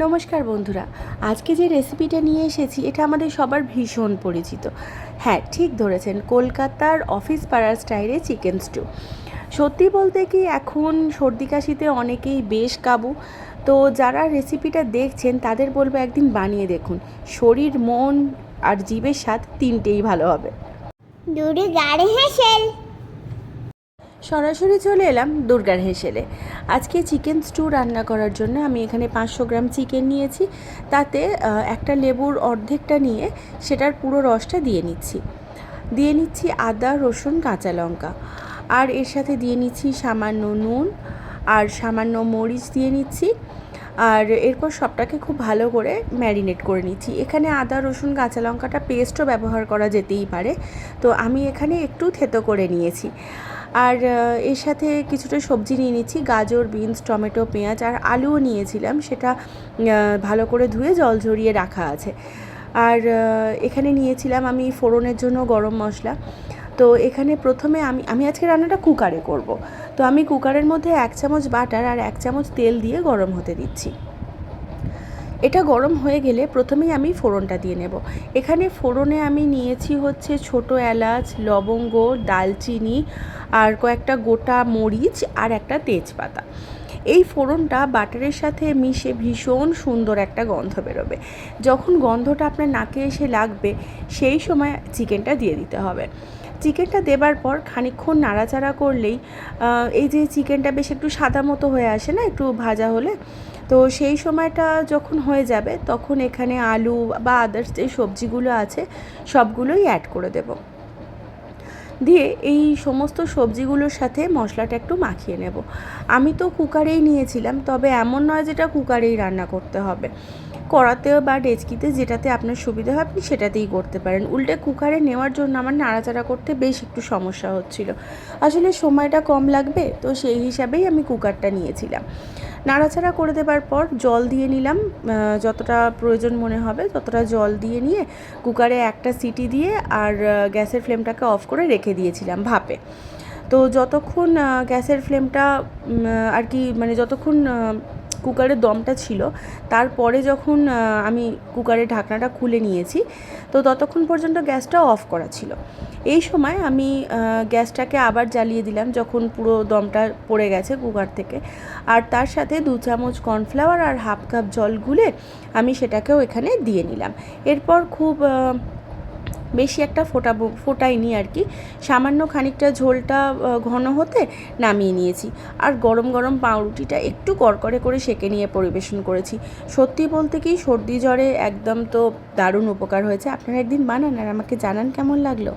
নমস্কার বন্ধুরা আজকে যে রেসিপিটা নিয়ে এসেছি এটা আমাদের সবার ভীষণ পরিচিত। হ্যাঁ ঠিক ধরেছেন কলকাতার অফিস পাড়ার স্টাইলে চিকেন স্টু সত্যি বলতে কি এখন সর্দি কাশিতে অনেকেই বেশ কাবু। তো যারা রেসিপিটা দেখছেন তাদের বলব একদিন বানিয়ে দেখুন। শরীর মন আর জীবের স্বাদ তিনটেই ভালো হবে। সরাসরি চলে এলাম দুর্গার হেসেলে। আজকে চিকেন স্টু রান্না করার জন্য আমি এখানে পাঁচশো গ্রাম চিকেন নিয়েছি। তাতে একটা লেবুর অর্ধেকটা নিয়ে সেটার পুরো রসটা দিয়ে নিচ্ছি। দিয়ে নিচ্ছি আদা, রসুন, কাঁচা লঙ্কা। আর এর সাথে দিয়ে নিচ্ছি সামান্য নুন, আর সামান্য মরিচ দিয়ে নিচ্ছি। আর এরপর সবটাকে খুব ভালো করে ম্যারিনেট করে নিচ্ছি। এখানে আদা, রসুন, কাঁচা লঙ্কাটা পেস্টও ব্যবহার করা যেতেই পারে। তো আমি এখানে একটু থেতো করে নিয়েছি। আর এর সাথে কিছুটা সবজি নিয়ে নিচ্ছি। গাজর, বিনস, টমেটো, পেঁয়াজ আর আলুও নিয়েছিলাম। সেটা ভালো করে ধুয়ে জল ঝরিয়ে রাখা আছে। আর এখানে নিয়েছিলাম আমি ফোড়নের জন্য গরম মশলা। তো এখানে প্রথমে আমি আমি আজকে রান্নাটা কুকারে করব। তো আমি কুকারের মধ্যে এক চামচ বাটার আর এক চামচ তেল দিয়ে গরম হতে দিচ্ছি। এটা গরম হয়ে গেলে প্রথমেই আমি ফোড়নটা দিয়ে নেব। এখানে ফোড়নে আমি নিয়েছি হচ্ছে ছোট এলাচ, লবঙ্গ, দালচিনি আর কয়েকটা গোটা মরিচ আর একটা তেজপাতা। এই ফোড়নটা বাটারের সাথে মিশে ভীষণ সুন্দর একটা গন্ধ বেরোবে। যখন গন্ধটা আপনার নাকে এসে লাগবে, সেই সময় চিকেনটা দিয়ে দিতে হবে। চিকেনটা দেবার পর খানিকক্ষণ নাড়াচাড়া করলেই এই যে চিকেনটা বেশ একটু সাদা মতো হয়ে আসে না, একটু ভাজা হলে, তো সেই সময়টা যখন হয়ে যাবে তখন এখানে আলু বা আদার্স যে সবজিগুলো আছে সবগুলোই অ্যাড করে দেব। দিয়ে এই সমস্ত সবজিগুলোর সাথে মশলাটা একটু মাখিয়ে নেব। আমি তো কুকারেই নিয়েছিলাম, তবে এমন নয় যেটা কুকারেই রান্না করতে হবে। কড়াতেও বা ডেচকিতে যেটাতে আপনার সুবিধা হয়, আপনি সেটাতেই করতে পারেন। উল্টে কুকারে নেওয়ার জন্য আমার নাড়াচাড়া করতে বেশ একটু সমস্যা হচ্ছিল। আসলে সময়টা কম লাগবে, তো সেই হিসাবেই আমি কুকারটা নিয়েছিলাম। নাড়াচাড়া করে দেবার পর জল দিয়ে নিলাম। যতটা প্রয়োজন মনে হবে ততটা জল দিয়ে নিয়ে কুকারে একটা সিটি দিয়ে আর গ্যাসের ফ্লেমটাকে অফ করে রেখে দিয়েছিলাম ভাপে। তো যতক্ষণ গ্যাসের ফ্লেমটা আর কি মানে যতক্ষণ কুকারের দমটা ছিল, তারপরে যখন আমি কুকারের ঢাকনাটা খুলে নিয়েছি, তো ততক্ষণ পর্যন্ত গ্যাসটা অফ করা ছিল। এই সময় আমি গ্যাসটাকে আবার জ্বালিয়ে দিলাম যখন পুরো দমটা পড়ে গেছে কুকার থেকে। আর তার সাথে দু চামচ কর্নফ্লাওয়ার আর হাফ কাপ জল গুলে আমি সেটাকেও এখানে দিয়ে নিলাম। এরপর খুব বেশি একটা ফোটাবো ফোটাইনি আর কি। সামান্য খানিকটা ঝোলটা ঘন হতে নামিয়ে নিয়েছি। আর গরম গরম পাউরুটিটা একটু করকরে করে সেঁকে নিয়ে পরিবেশন করেছি। সত্যি বলতে কি, সর্দি জ্বরে একদম তো দারুণ উপকার হয়েছে। আপনারা একদিন বানান আর আমাকে জানান কেমন লাগল।